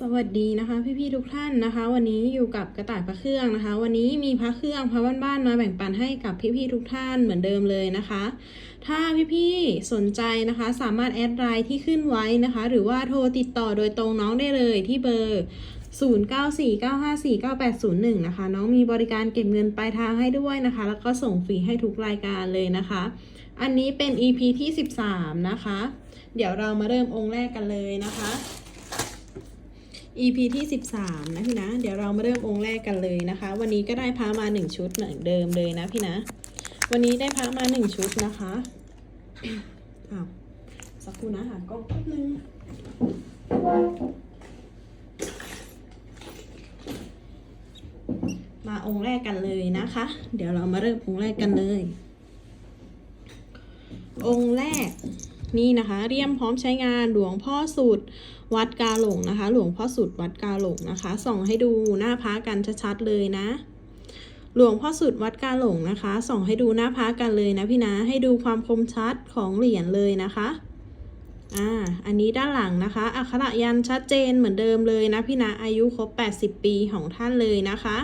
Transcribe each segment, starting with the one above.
สวัสดีนะคะ พี่ๆทุกท่านนะคะ วันนี้อยู่กับกระต่ายพระเครื่องนะคะ วันนี้มีพระเครื่องพระบ้านๆมาแบ่งปันให้กับพี่ๆทุกท่านเหมือนเดิมเลยนะคะ ถ้าพี่ๆสนใจนะคะ สามารถแอดไลน์ที่ขึ้นไว้นะคะ หรือว่าโทรติดต่อโดยตรงน้องได้เลยที่เบอร์ 0949549801 นะคะ น้องมีบริการเก็บเงินปลายทางให้ด้วยนะคะ แล้วก็ส่งฟรีให้ทุกรายการเลยนะคะ อันนี้เป็น EP ที่ 13 นะคะ เดี๋ยวเรามาเริ่มองค์แรกกันเลยนะคะ EP ที่ 13 นะพี่นะ เดี๋ยวเรามาเริ่มองค์แรกกันเลยนะคะ วันนี้ก็ได้พระมา 1 ชุดเหมือนเดิมเลยนะพี่นะ วันนี้ได้พระมา 1 ชุดนะคะอ้าวสักครู่นะหากล้องแป๊บนึงมาองค์แรกกันเลยนะคะ เดี๋ยวเรามาเริ่มองค์แรกกันเลย องค์แรก นี่นะคะเรียมพร้อมใช้งานหลวงพ่อสุดวัดกาหลงนะคะ หลวงพ่อสุดวัดกาหลงนะคะ ส่องให้ดูหน้าพระกันชัดๆเลยนะ หลวงพ่อสุดวัดกาหลงนะคะ ส่องให้ดูหน้าพระกันเลยนะพี่นะให้ดูความคมชัดของเหรียญเลยนะคะอ่าอันนี้ด้านหลังนะคะ อักขระยันชัดเจนเหมือนเดิมเลยนะพี่นะอายุครบ 80 ปีของท่านเลยนะคะ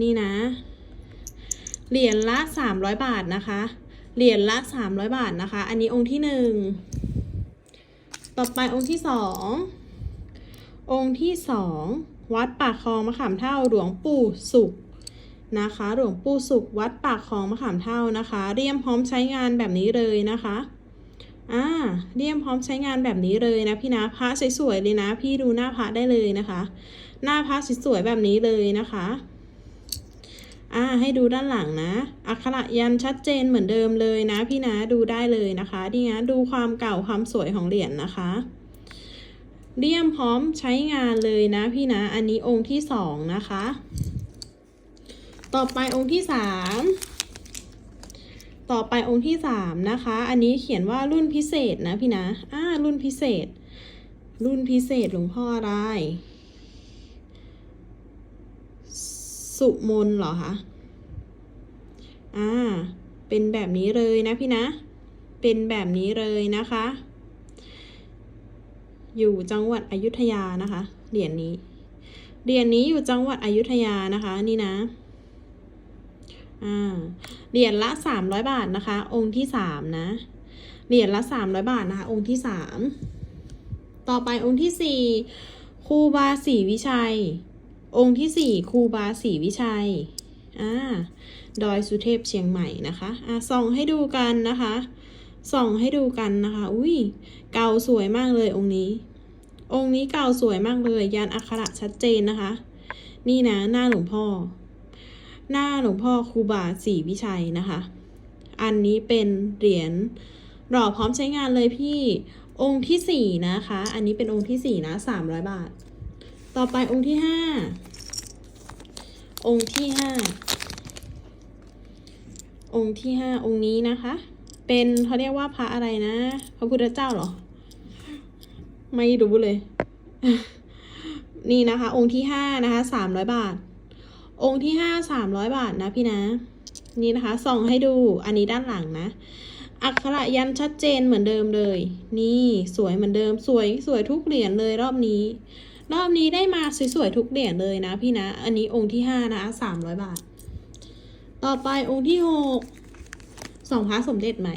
นี่นะ เหรียญละ 300 บาทนะคะ เหรียญละ 300 บาทนะคะ อันนี้องค์ที่หนึ่งต่อไปองค์ที่สององค์ที่สองวัดปากคลองมะขามเท่าหลวงปู่สุขนะคะ หลวงปู่สุขวัดปากคลองมะขามเท่านะคะ เรียมพร้อมใช้งานแบบนี้เลยนะคะอ่าเรียมพร้อมใช้งานแบบนี้เลยนะพี่นะพระสวยๆเลยนะ พี่ดูหน้าพระได้เลยนะคะ หน้าพระสวยๆแบบนี้เลยนะคะ อ่าให้ดูด้านหลังนะ อักขระยันชัดเจนเหมือนเดิมเลยนะ พี่นะดูได้เลยนะคะนี่นะดูความเก่าความสวยของเหรียญนะคะเลี่ยมพร้อมใช้งานเลยนะพี่นะ อันนี้องค์ที่สองนะคะ ต่อไปองค์ที่สามต่อไปองค์ที่สามนะคะ อันนี้เขียนว่ารุ่นพิเศษนะพี่นะ อ่ารุ่นพิเศษ รุ่นพิเศษหลวงพ่ออะไร สุมนเหรอคะ อ่า เป็นแบบนี้เลยนะพี่นะ เป็นแบบนี้เลยนะคะ อยู่จังหวัดอยุธยานะคะ เหรียญนี้ เหรียญนี้อยู่จังหวัดอยุธยานะคะนี่นะ อ่า เหรียญละสามร้อยบาทนะคะ องค์ที่สามนะ เหรียญละสามร้อยบาทนะคะ องค์ที่สาม ต่อไปองค์ที่สี่ครูบาศรีวิชัย องค์ที่สี่ครูบาศรีวิชัยอ่าดอยสุเทพเชียงใหม่นะคะอ่าส่องให้ดูกันนะคะ ส่องให้ดูกันนะคะ อุ้ยเก่าสวยมากเลยองค์นี้ องค์นี้เก่าสวยมากเลย ยันอักขระชัดเจนนะคะ นี่นะหน้าหลวงพ่อ หน้าหลวงพ่อครูบาศรีวิชัยนะคะ อันนี้เป็นเหรียญหล่อพร้อมใช้งานเลยพี่องค์ที่สี่นะคะ อันนี้เป็นองค์ที่สี่นะสามร้อยบาท ต่อไปองค์ที่ห้า องค์ที่ห้า องค์ที่ห้าองค์นี้นะคะ เป็นเขาเรียกว่าพระอะไรนะ พระพุทธเจ้าเหรอ ไม่รู้เลย นี่นะคะ องค์ที่ห้านะคะสามร้อยบาท องค์ที่ห้าสามร้อยบาทนะพี่นะ นี่นะคะ ส่องให้ดู อันนี้ด้านหลังนะอักขระยันชัดเจนเหมือนเดิมเลย นี่สวยเหมือนเดิม สวยสวยทุกเหรียญเลยรอบนี้ รอบนี้ได้มาสวยๆทุกเหรียญเลยนะพี่นะ อันนี้องค์ที่ห้านะสามร้อยบาท ต่อไปองค์ที่หกส่องพระสมเด็จไหม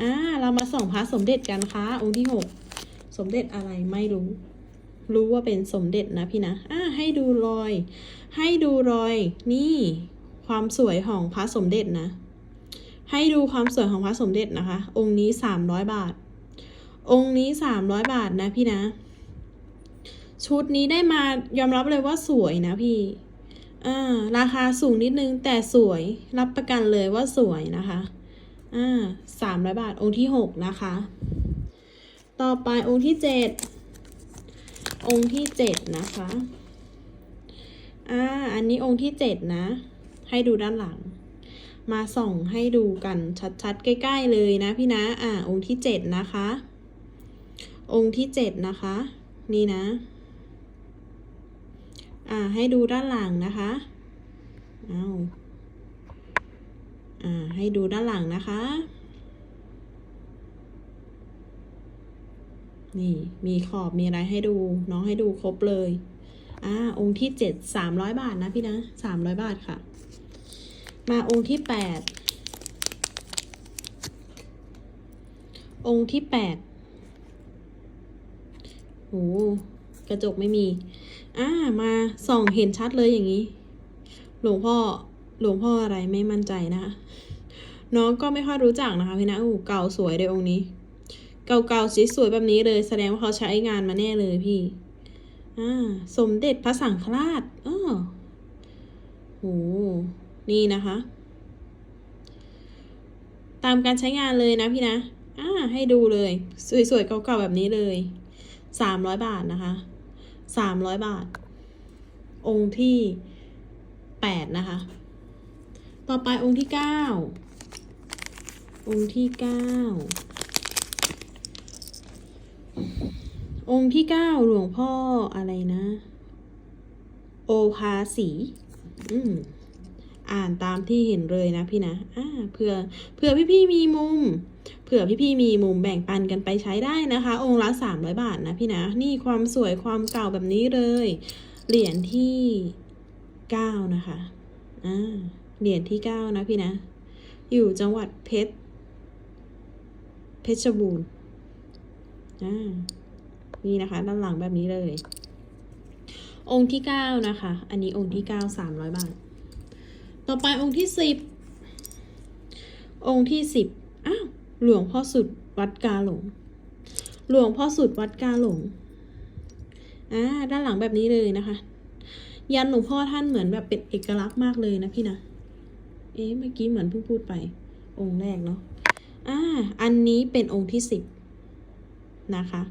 อ่าเรามาส่องพระสมเด็จกันค่ะองค์ที่หกสมเด็จอะไรไม่รู้ รู้ว่าเป็นสมเด็จนะพี่นะอ่าให้ดูรอย ให้ดูรอย นี่ ความสวยของพระสมเด็จนะ ให้ดูความสวยของพระสมเด็จนะคะ องค์นี้สามร้อยบาท องค์นี้สามร้อยบาทนะพี่นะ ชุดนี้ได้มายอมรับเลยว่าสวยนะพี่อ่าราคาสูงนิดนึงแต่สวยรับประกันเลยว่าสวยนะคะอ่าสามร้อยบาทองค์ที่หกนะคะ ต่อไปองค์ที่เจ็ดองค์ที่เจ็ดนะคะอ่าอันนี้องค์ที่เจ็ดนะ ให้ดูด้านหลัง มาส่องให้ดูกันชัดๆ ใกล้ๆเลยนะพี่นะ อ่าองค์ที่เจ็ดนะคะ องค์ที่เจ็ดนะคะ นี่นะ อ่าให้ดูด้านหลังนะคะเอาอ่าให้ดูด้านหลังนะคะ นี่มีขอบมีอะไรให้ดูน้องให้ดูครบเลยอ่าองค์ที่เจ็ดสามร้อยบาทนะพี่นะสามร้อยบาทค่ะ มาองค์ที่แปดองค์ที่แปดโหกระจกไม่มี อ่ามาส่องเห็นชัดเลยอย่างนี้ หลวงพ่อหลวงพ่ออะไรไม่มั่นใจนะคะน้องก็ไม่ค่อยรู้จักนะคะพี่นะโอ้เก่าสวยเลยองค์นี้ เก่าๆสวยๆแบบนี้เลย แสดงว่าเขาใช้งานมาแน่เลยพี่อ่าสมเด็จพระสังฆราชอ้อโหนี่นะคะ ตามการใช้งานเลยนะพี่นะอ่าให้ดูเลย สวยๆเก่าๆแบบนี้เลยสามร้อยบาทนะคะ สามร้อยบาท องค์ที่แปดนะคะ ต่อไปองค์ที่เก้าองค์ที่เก้าองค์ที่เก้าหลวงพ่ออะไรนะ โอภาสีอืมอ่านตามที่เห็นเลยนะพี่นะอ่าเผื่อเผื่อพี่ๆมีมุม เผื่อพี่ๆมีมุมแบ่งปันกันไปใช้ได้นะคะ องค์ละสามร้อยบาทนะพี่นะ นี่ความสวยความเก่าแบบนี้เลย เหรียญที่เก้านะคะอ่าเหรียญที่เก้านะพี่นะ อยู่จังหวัดเพชรเพชรบูรณ์อ่านี่นะคะ ด้านหลังแบบนี้เลย องค์ที่เก้านะคะ อันนี้องค์ที่เก้าสามร้อยบาท ต่อไปองค์ที่สิบองค์ที่สิบอ้าว หลวงพ่อสุดวัดกาหลง หลวงพ่อสุดวัดกาหลง อ่า ด้านหลังแบบนี้เลยนะคะ ยันหลวงพ่อท่านเหมือนแบบเป็นเอกลักษณ์มากเลยนะพี่นะ เอ๊ะ เมื่อกี้เหมือนเพิ่งพูดไป องค์แรกเนาะ อ่า อันนี้เป็นองค์ที่สิบนะคะ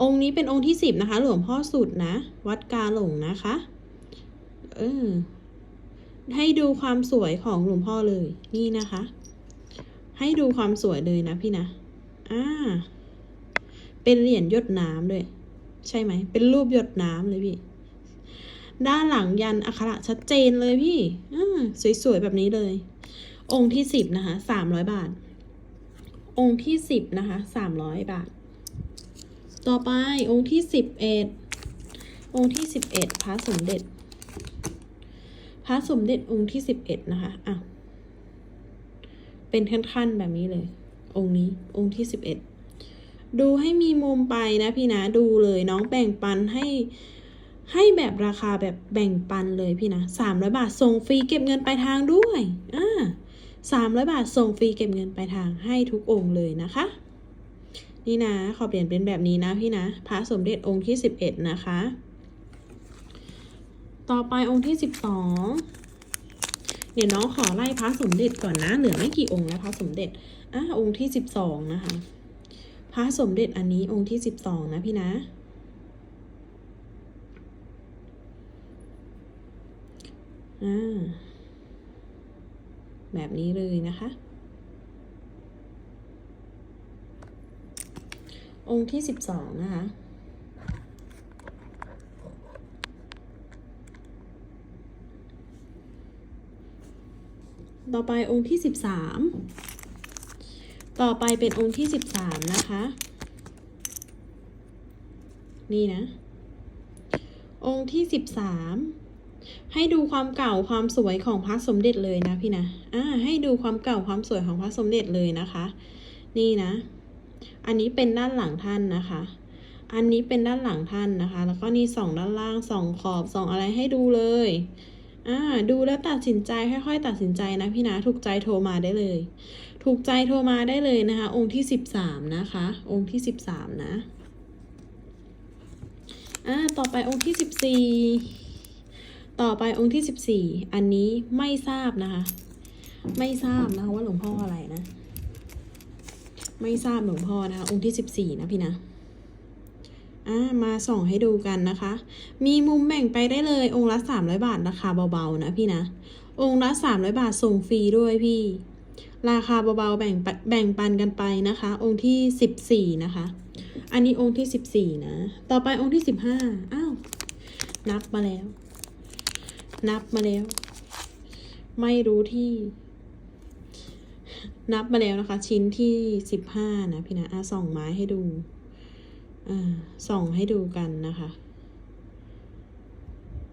องค์นี้เป็นองค์ที่สิบนะคะ หลวงพ่อสุดนะ วัดกาหลงนะคะ เออ ให้ดูความสวยของหลวงพ่อเลย นี่นะคะ ให้ดูความสวยเลยนะพี่นะ อ่า เป็นเหรียญหยดน้ำด้วย ใช่ไหม เป็นรูปหยดน้ำเลยพี่ ด้านหลังยันอักขระชัดเจนเลยพี่อ่าสวยๆแบบนี้เลย องค์ที่สิบนะคะสามร้อยบาท องค์ที่สิบนะคะสามร้อยบาท ต่อไปองค์ที่สิบเอ็ด องค์ที่สิบเอ็ดพระสมเด็จ พระสมเด็จองค์ที่สิบเอ็ดนะคะ อะ เป็นขั้นๆแบบนี้เลย องค์นี้องค์ที่สิบเอ็ดดูให้มีมุมไปนะพี่นะดูเลยน้องแบ่งปันให้ให้แบบราคาแบบแบ่งปันเลยพี่นะสามร้อยบาทส่งฟรีเก็บเงินปลายทางด้วยอ่าสามร้อยบาทส่งฟรีเก็บเงินปลายทางให้ทุกองค์เลยนะคะ นี่นะขอเปลี่ยนเป็นแบบนี้นะพี่นะพระสมเด็จองค์ที่สิบเอ็ดนะคะ ต่อไปองค์ที่สิบสอง เดี๋ยวน้องขอไล่พระสมเด็จก่อนนะ เหลือไม่กี่องค์แล้วพระสมเด็จอะองค์ที่สิบสองนะคะ พระสมเด็จอันนี้องค์ที่สิบสองนะพี่นะ อ่า แบบนี้เลยนะคะ องค์ที่สิบสองนะคะ ต่อไปองค์ที่สิบสามต่อไปเป็นองค์ที่สิบสามนะคะ นี่นะ องค์ที่สิบสามให้ดูความเก่าความสวยของพระสมเด็จเลยนะพี่นะอ่าให้ดูความเก่าความสวยของพระสมเด็จเลยนะคะ นี่นะ อันนี้เป็นด้านหลังท่านนะคะอันนี้เป็นด้านหลังท่านนะคะ แล้วก็นี่สองด้านล่างสองขอบสองอะไรให้ดูเลย อ่าดูแล้วตัดสินใจค่อยๆ ตัดสินใจนะพี่นะถูกใจโทรมาได้เลย ถูกใจโทรมาได้เลยนะคะ องค์ที่สิบสามนะคะ องค์ที่สิบสามนะอ่าต่อไปองค์ที่สิบสี่ต่อไปองค์ที่สิบสี่อันนี้ไม่ทราบนะคะ ไม่ทราบนะคะว่าหลวงพ่ออะไรนะ ไม่ทราบหลวงพ่อนะคะ องค์ที่สิบสี่นะพี่นะ อ่ามาส่องให้ดูกันนะคะ มีมุมแบ่งไปได้เลยองค์ละสามร้อยบาทราคาเบาๆนะพี่นะ องค์ละสามร้อยบาทส่งฟรีด้วยพี่ ราคาเบาๆแบ่งแบ่งปันกันไปนะคะ องค์ที่สิบสี่นะคะ อันนี้องค์ที่สิบสี่นะ ต่อไปองค์ที่สิบห้าอ้าวนับมาแล้ว นับมาแล้ว ไม่รู้ที่ นับมาแล้วนะคะ ชิ้นที่สิบห้านะพี่นะอะส่องไม้ให้ดู ส่องให้ดูกันนะคะ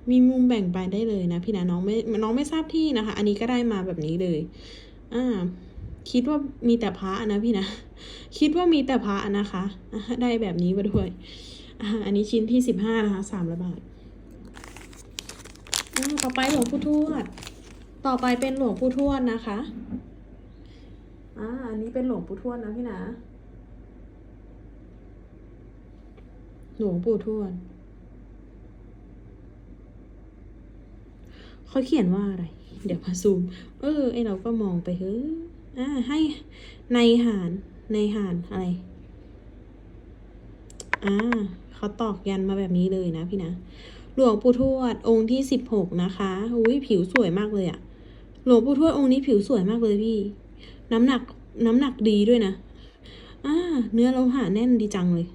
มีมุมแบ่งไปได้เลยนะพี่นะน้องไม่น้องไม่ทราบที่นะคะ อันนี้ก็ได้มาแบบนี้เลย อ่า คิดว่ามีแต่พระนะพี่นะ คิดว่ามีแต่พระนะคะได้แบบนี้มาด้วยอ่าอันนี้ชิ้นที่สิบห้านะคะสามร้อยบาทอ่าต่อไปหลวงปู่ทวด ต่อไปเป็นหลวงปู่ทวดนะคะ อ่า อันนี้เป็นหลวงปู่ทวดนะพี่นะ หลวงปู่ทวดเขาเขียนว่าอะไร เดี๋ยวมาซูม เออ ไอเราก็มองไปเฮ้ยอ่าให้ในหารในหารอะไร อ่าเขาตอกยันมาแบบนี้เลยนะพี่นะ หลวงปู่ทวดองค์ที่สิบหกนะคะอุ้ยผิวสวยมากเลยอะหลวงปู่ทวดองค์นี้ผิวสวยมากเลยพี่ น้ำหนักน้ำหนักดีด้วยนะ อ่า เนื้อโลหะแน่นดีจังเลย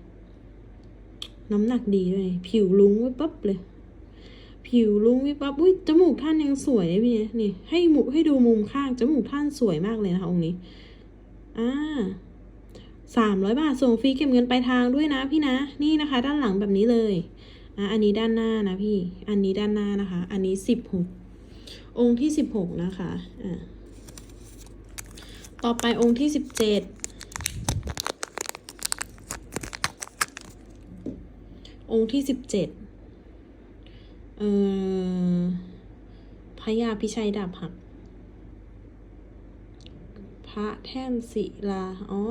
น้ำหนักดีด้วย ผิวลุ้งไว้ปั๊บเลย ผิวลุ้งวิบวับอุ้ยจมูกท่านยังสวยเลยพี่นี่ ให้หมุให้ดูมุมข้างจมูกท่านสวยมากเลยนะคะองค์นี้ อ่าสามร้อยบาทส่งฟรีเก็บเงินปลายทางด้วยนะพี่นะ นี่นะคะ ด้านหลังแบบนี้เลยอะอันนี้ด้านหน้านะพี่ อันนี้ด้านหน้านะคะ อันนี้สิบหกองค์ที่สิบหกนะคะอ่าต่อไปองค์ที่สิบเจ็ด องค์ที่สิบเจ็ดเอ่อพระยาพิชัยดาบหัก พระแท่นศิลา อ๋อ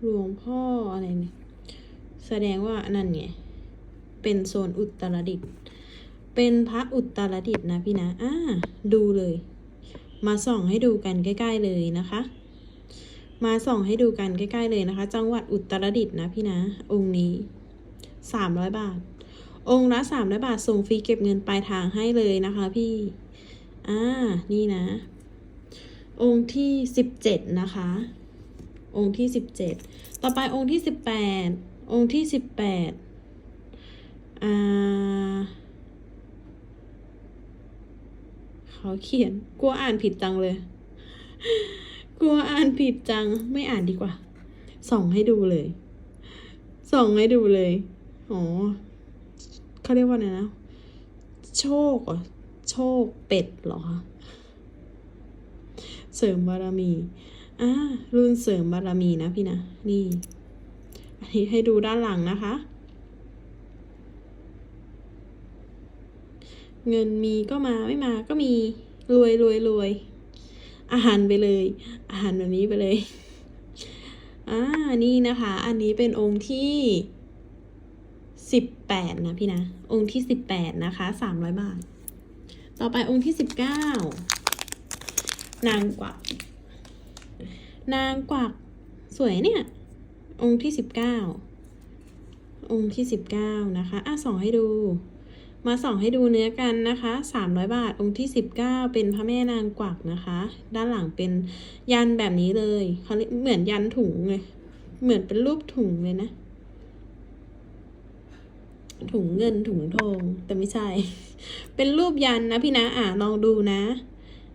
หลวงพ่ออะไรเนี่ย แสดงว่านั่นไง เป็นโซนอุตรดิตถ์เป็นพระอุตรดิตถ์นะพี่นะ อ่า ดูเลย มาส่องให้ดูกันใกล้ ๆ เลยนะคะ มาส่องให้ดูกันใกล้ ๆ เลยนะคะ จังหวัดอุตรดิตถ์นะพี่นะ องค์นี้ สามร้อยบาท องค์ละสามร้อยบาท ส่งฟรีเก็บเงินปลายทางให้เลยนะคะพี่ อ่า นี่นะ องค์ที่สิบเจ็ดนะคะ องค์ที่สิบเจ็ดต่อไปองค์ที่สิบแปดองค์ที่สิบแปดอ่าเขาเขียน กลัวอ่านผิดจังเลย กลัวอ่านผิดจัง ไม่อ่านดีกว่า ส่องให้ดูเลย ส่องให้ดูเลย อ๋อเขาเรียกว่าไงนะ โชคเหรอโชคเป็ดเหรอคะเสริมบารมีอ่ารุ่นเสริมบารมีนะพี่นะ นี่ อันนี้ให้ดูด้านหลังนะคะ เงินมีก็มาไม่มาก็มีรวยรวยรวย อาหารไปเลย อาหารแบบนี้ไปเลย อ่า นี่นะคะ อันนี้เป็นองค์ที่ สิบแปดนะพี่นะ องค์ที่สิบแปดนะคะสามร้อยบาท ต่อไปองค์ที่สิบเก้านางกวัก นางกวัก สวยเนี่ย องค์ที่สิบเก้าองค์ที่สิบเก้านะคะ อะส่องให้ดู มาส่องให้ดูเนื้อกันนะคะสามร้อยบาท องค์ที่สิบเก้าเป็นพระแม่นางกวักนะคะ ด้านหลังเป็นยันแบบนี้เลยเขาเหมือนยันถุงเลย เหมือนเป็นรูปถุงเลยนะ ถุงเงินถุงทอง แต่ไม่ใช่ เป็นรูปยันนะพี่นะ อะลองดูนะ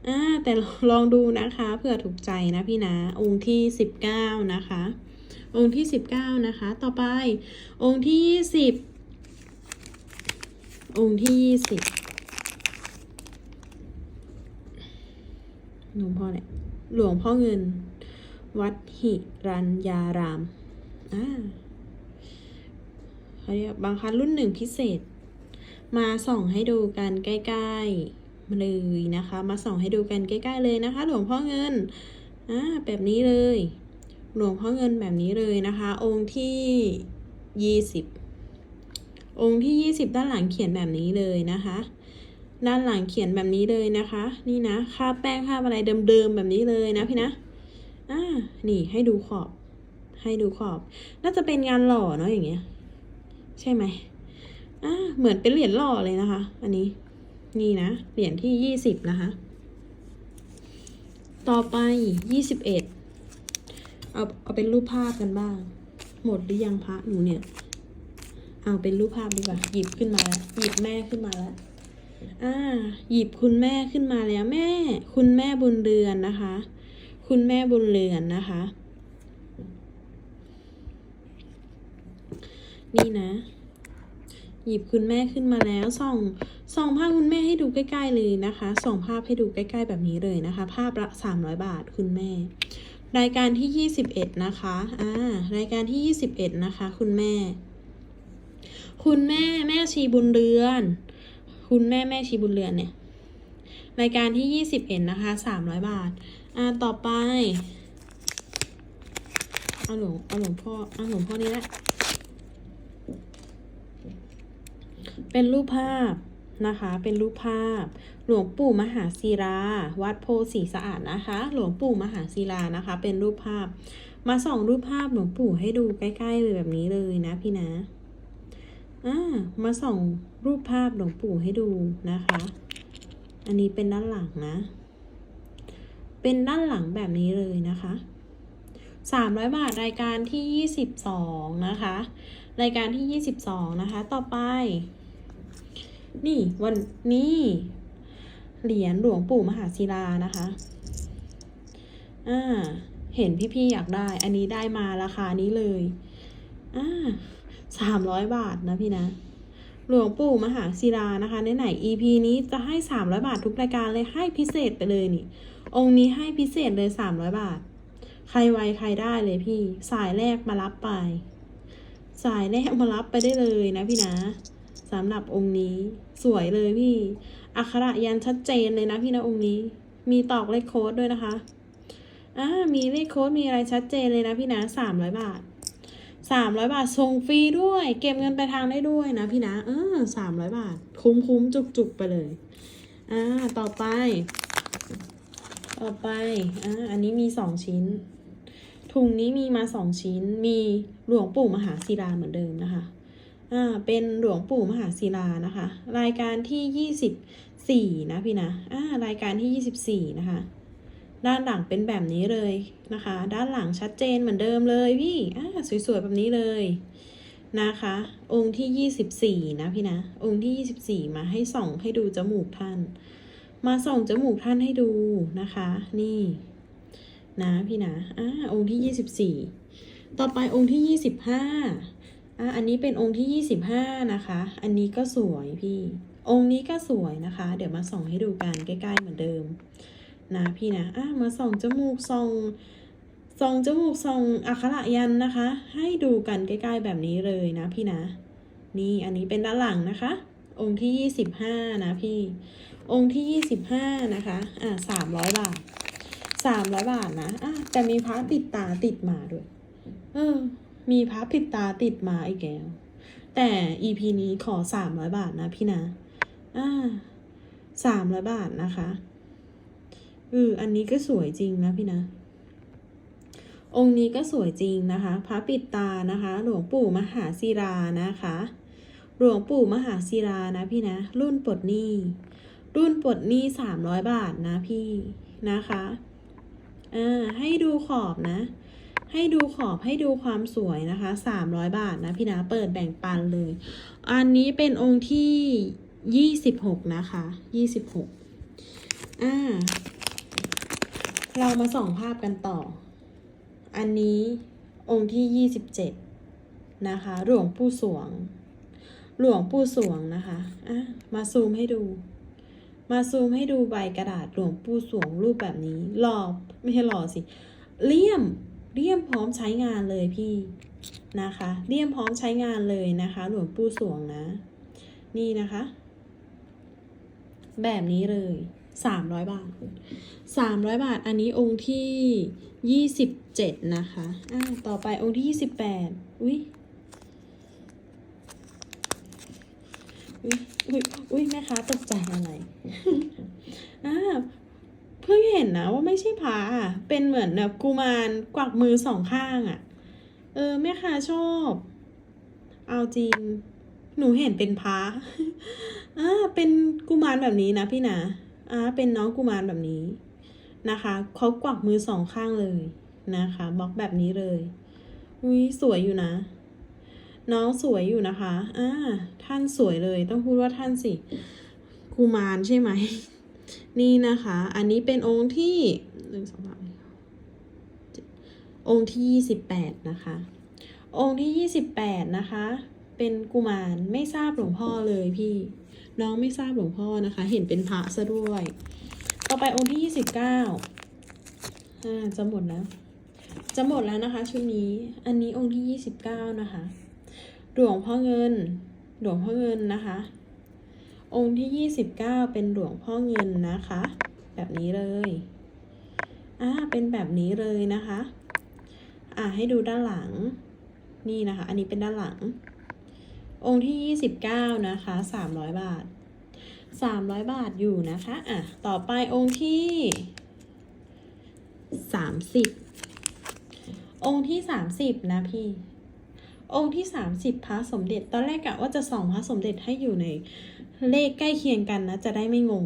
อ่าแต่ลองดูนะคะเผื่อถูกใจนะพี่นะ องค์ที่สิบเก้านะคะ องค์ที่สิบเก้านะคะ ต่อไป องค์ที่ยี่สิบองค์ที่ยี่สิบหลวงพ่อเนี่ยหลวงพ่อเงิน วัดหิรัญญารามอ่า เขาเรียกบางคันรุ่นหนึ่งพิเศษ มาส่องให้ดูกันใกล้ๆเลยนะคะ มาส่องให้ดูกันใกล้ๆเลยนะคะ หลวงพ่อเงินอ่าแบบนี้เลย หลวงพ่อเงินแบบนี้เลยนะคะ องค์ที่ยี่สิบองค์ที่ยี่สิบด้านหลังเขียนแบบนี้เลยนะคะ ด้านหลังเขียนแบบนี้เลยนะคะ นี่นะคาบแป้งคาบอะไรเดิมๆแบบนี้เลยนะพี่นะอ่านี่ให้ดูขอบให้ดูขอบ น่าจะเป็นงานหล่อเนาะอย่างเงี้ย ใช่ไหมอ่าเหมือนเป็นเหรียญหล่อเลยนะคะ อันนี้ นี่นะ เหรียญที่ยี่สิบนะคะ ต่อไปยี่สิบเอ็ดเอาเอาเป็นรูปภาพกันบ้าง หมดหรือยังพระหนูเนี่ย เอาเป็นรูปภาพดีกว่า หยิบขึ้นมาแล้ว หยิบแม่ขึ้นมาแล้ว อ่า หยิบคุณแม่ขึ้นมาแล้วแม่ คุณแม่บุญเรือนนะคะ คุณแม่บุญเรือนนะคะ นี่นะ หยิบคุณแม่ขึ้นมาแล้วส่องส่องภาพคุณแม่ให้ดูใกล้ๆเลยนะคะส่องภาพให้ดูใกล้ๆแบบนี้เลยนะคะ ภาพละสามร้อยบาทคุณแม่ รายการที่ยี่สิบเอ็ดนะคะอ่ารายการที่ยี่สิบเอ็ดนะคะ คุณแม่ คุณแม่แม่ชีบุญเรือน คุณแม่แม่ชีบุญเรือนเนี่ยรายการที่ยี่สิบเอ็ดนะคะสามร้อยบาท อ่าต่อไปเอาหลวงเอาหลวงพ่อเอาหลวงพ่อนี้แหละ เป็นรูปภาพนะคะ เป็นรูปภาพ หลวงปู่มหาศิลา วัดโพสีสะอาดนะคะ หลวงปู่มหาศิลานะคะ เป็นรูปภาพ มาส่องรูปภาพหลวงปู่ให้ดูใกล้ๆเลยแบบนี้เลยนะพี่นะอ่ามาส่องรูปภาพหลวงปู่ให้ดูนะคะ อันนี้เป็นด้านหลังนะ เป็นด้านหลังแบบนี้เลยนะคะสามร้อยบาทรายการที่ยี่สิบสองนะคะ รายการที่ยี่สิบสองนะคะ ต่อไป นี่วันนี้เหรียญหลวงปู่มหาศิลานะคะ อ่า เห็นพี่ๆอยากได้ อันนี้ได้มาราคานี้เลย อ่าสามร้อยบาทนะพี่นะ หลวงปู่มหาศิลานะคะในไหน EP นี้จะให้สามร้อยบาททุกรายการเลยให้พิเศษไปเลยนี่ องค์นี้ให้พิเศษเลยสามร้อยบาท ใครไวใครได้เลยพี่ สายแรกมารับไป สายแรกมารับไปได้เลยนะพี่นะ สำหรับองค์นี้ สวยเลยพี่อักขระยันชัดเจนเลยนะพี่นะองค์นี้ มีตอกเลขโค้ดด้วยนะคะอ่ามีเลขโค้ดมีอะไรชัดเจนเลยนะพี่นะสามร้อยบาทสามร้อยบาทส่งฟรีด้วย เก็บเงินไปลายทางได้ด้วยนะพี่นะเออสามร้อยบาท คุ้มคุ้มจุกจุกไปเลยอ่าต่อไป ต่อไปอ่าอันนี้มีสองชิ้นถุงนี้มีมาสองชิ้น มีหลวงปู่มหาศิลาเหมือนเดิมนะคะ เป็นหลวงปู่มหาศิลานะคะ รายการที่ยี่สิบสี่นะพี่นะอ่ารายการที่ยี่สิบสี่นะคะ ด้านหลังเป็นแบบนี้เลยนะคะ ด้านหลังชัดเจนเหมือนเดิมเลยพี่อ่าสวยๆแบบนี้เลยนะคะ องค์ที่ยี่สิบสี่นะพี่นะ องค์ที่ยี่สิบสี่มาให้ส่องให้ดูจมูกท่าน มาส่องจมูกท่านให้ดูนะคะ นี่ นะพี่นะอ่าองค์ที่ยี่สิบสี่ต่อไปองค์ที่ยี่สิบห้า อ่าอันนี้เป็นองค์ที่ยี่สิบห้านะคะ อันนี้ก็สวยพี่ องค์นี้ก็สวยนะคะ เดี๋ยวมาส่องให้ดูกันใกล้ๆเหมือนเดิม นะพี่นะอ่ามาส่องจมูกส่องส่องจมูกส่องอักขระยันนะคะ ให้ดูกันใกล้ๆแบบนี้เลยนะพี่นะ นี่อันนี้เป็นด้านหลังนะคะ องค์ที่ยี่สิบห้านะพี่ องค์ที่ยี่สิบห้านะคะ อ่าสามร้อยบาทสามร้อยบาทนะ อะแต่มีพระปิดตาติดมาด้วย เออ มีพระปิดตาติดมาอีกแล้วแต่ EP นี้ขอสามร้อยบาทนะพี่นะ อ่าสามร้อยบาทนะคะเอออันนี้ก็สวยจริงนะพี่นะ องค์นี้ก็สวยจริงนะคะ พระปิดตานะคะ หลวงปู่มหาศิลานะคะ หลวงปู่มหาศิลานะพี่นะ รุ่นปลดหนี้ รุ่นปลดหนี้สามร้อยบาทนะพี่นะคะ อ่า ให้ดูขอบนะ ให้ดูขอบให้ดูความสวยนะคะสามร้อยบาทนะพี่นะเปิดแบ่งปันเลย อันนี้เป็นองค์ที่ยี่สิบหกนะคะยี่สิบหกอ่า เรามาส่องภาพกันต่อ อันนี้องค์ที่ยี่สิบเจ็ดนะคะ หลวงปู่สวง หลวงปู่สวงนะคะอะมาซูมให้ดู มาซูมให้ดูใบกระดาษหลวงปู่สวงรูปแบบนี้หล่อไม่ใช่หล่อสิเลี่ยม เลี่ยมพร้อมใช้งานเลยพี่นะคะเลี่ยมพร้อมใช้งานเลยนะคะ หลวงปู่สวงนะ นี่นะคะ แบบนี้เลยสามร้อยบาทสามร้อยบาท อันนี้องค์ที่ยี่สิบเจ็ดนะคะอ่าต่อไปองค์ที่ยี่สิบแปดอุ้ยอุ้ยอุ้ยอุ้ยแม่ค้าตกใจอะไรอ่า เพิ่งเห็นนะว่าไม่ใช่พระอะ เป็นเหมือนแบบกุมารกวักมือสองข้างอะ เออแม่ค้าชอบ เอาจริง หนูเห็นเป็นพระอ่าเป็นกุมารแบบนี้นะพี่นะอ่าเป็นน้องกุมารแบบนี้นะคะเขากวักมือสองข้างเลยนะคะบล็อกแบบนี้เลยอุ้ยสวยอยู่นะ น้องสวยอยู่นะคะอ่าท่านสวยเลย ต้องพูดว่าท่านสิกุมารใช่ไหม นี่นะคะ อันนี้เป็นองค์ที่หนึ่งสองสามองค์ที่ยี่สิบแปดนะคะ องค์ที่ยี่สิบแปดนะคะ เป็นกุมารไม่ทราบหลวงพ่อเลยพี่ น้องไม่ทราบหลวงพ่อนะคะ เห็นเป็นพระซะด้วย ต่อไปองค์ที่ยี่สิบเก้าอ่าจะหมดแล้วจะหมดแล้วนะคะชุดนี้ อันนี้องค์ที่ยี่สิบเก้านะคะ หลวงพ่อเงิน หลวงพ่อเงินนะคะ องค์ที่ยี่สิบเก้าเป็นหลวงพ่อเงินนะคะ แบบนี้เลยอ่าเป็นแบบนี้เลยนะคะอ่าให้ดูด้านหลัง นี่นะคะ อันนี้เป็นด้านหลัง องค์ที่ยี่สิบเก้านะคะสามร้อยบาทสามร้อยบาทอยู่นะคะอะต่อไปองค์ที่สามสิบองค์ที่สามสิบนะพี่องค์ที่สามสิบพระสมเด็จ ตอนแรกกะว่าจะส่องพระสมเด็จให้อยู่ใน เลขใกล้เคียงกันนะ จะได้ไม่งง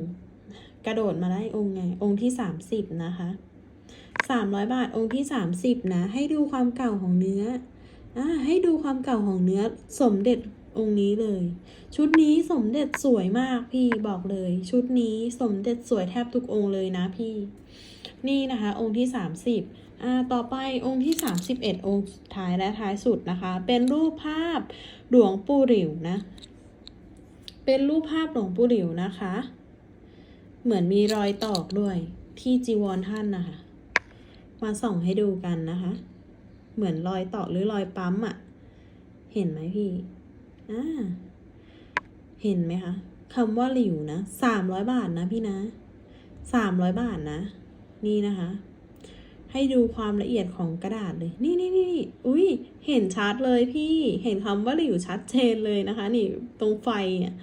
กระโดดมาได้องค์ไง องค์ที่สามสิบนะคะสามร้อยบาทองค์ที่สามสิบนะ ให้ดูความเก่าของเนื้ออ่าให้ดูความเก่าของเนื้อสมเด็จองค์นี้เลย ชุดนี้สมเด็จสวยมากพี่บอกเลย ชุดนี้สมเด็จสวยแทบทุกองค์เลยนะพี่ นี่นะคะ องค์ที่สามสิบอ่าต่อไปองค์ที่สามสิบเอ็ดองค์ท้ายและท้ายสุดนะคะ เป็นรูปภาพหลวงปู่หลิวนะ เป็นรูปภาพหลวงปู่หลิวนะคะ เหมือนมีรอยตอกด้วยที่จีวรท่านนะคะ มาส่องให้ดูกันนะคะ เหมือนรอยตอกหรือรอยปั๊มอะ่ะ เห็นไหมพี่อ่าเห็นไหมคะคำว่าหลิวนะสามร้อยบาทนะพี่นะสามร้อยบาทนะ นี่นะคะ ให้ดูความละเอียดของกระดาษเลย นี่นี่นี่อุ้ยเห็นชัดเลยพี่ เห็นคำว่าหลิวชัดเจนเลยนะคะ นี่ตรงไฟอะ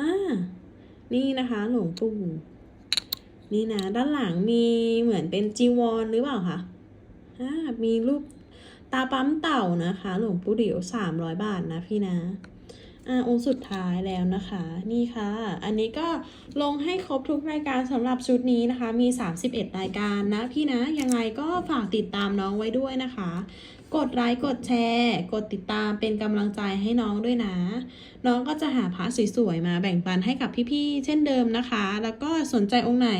อ่านี่นะคะหลวงปู่นี่นะด้านหลังมีเหมือนเป็นจีวรหรือเปล่าคะอ่ามีรูปตาปั๊มเต่านะคะ หลวงปู่เดี่ยวสามร้อยบาทนะพี่นะอ่าองค์สุดท้ายแล้วนะคะ นี่ค่ะ อันนี้ก็ลงให้ครบทุกรายการสำหรับชุดนี้นะคะ มี 31 รายการนะพี่นะ ยังไงก็ฝากติดตามน้องไว้ด้วยนะคะ กดไลค์กดแชร์ กดติดตามเป็นกำลังใจให้น้องด้วยนะ น้องก็จะหาพระสวยๆมาแบ่งปันให้กับพี่ๆเช่นเดิมนะคะ แล้วก็สนใจองค์ไหน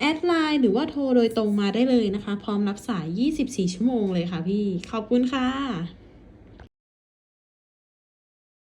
แอดไลน์หรือว่าโทรโดยตรงมาได้เลยนะคะ พร้อมรับสาย 24 ชั่วโมงเลยค่ะพี่ ขอบคุณค่ะ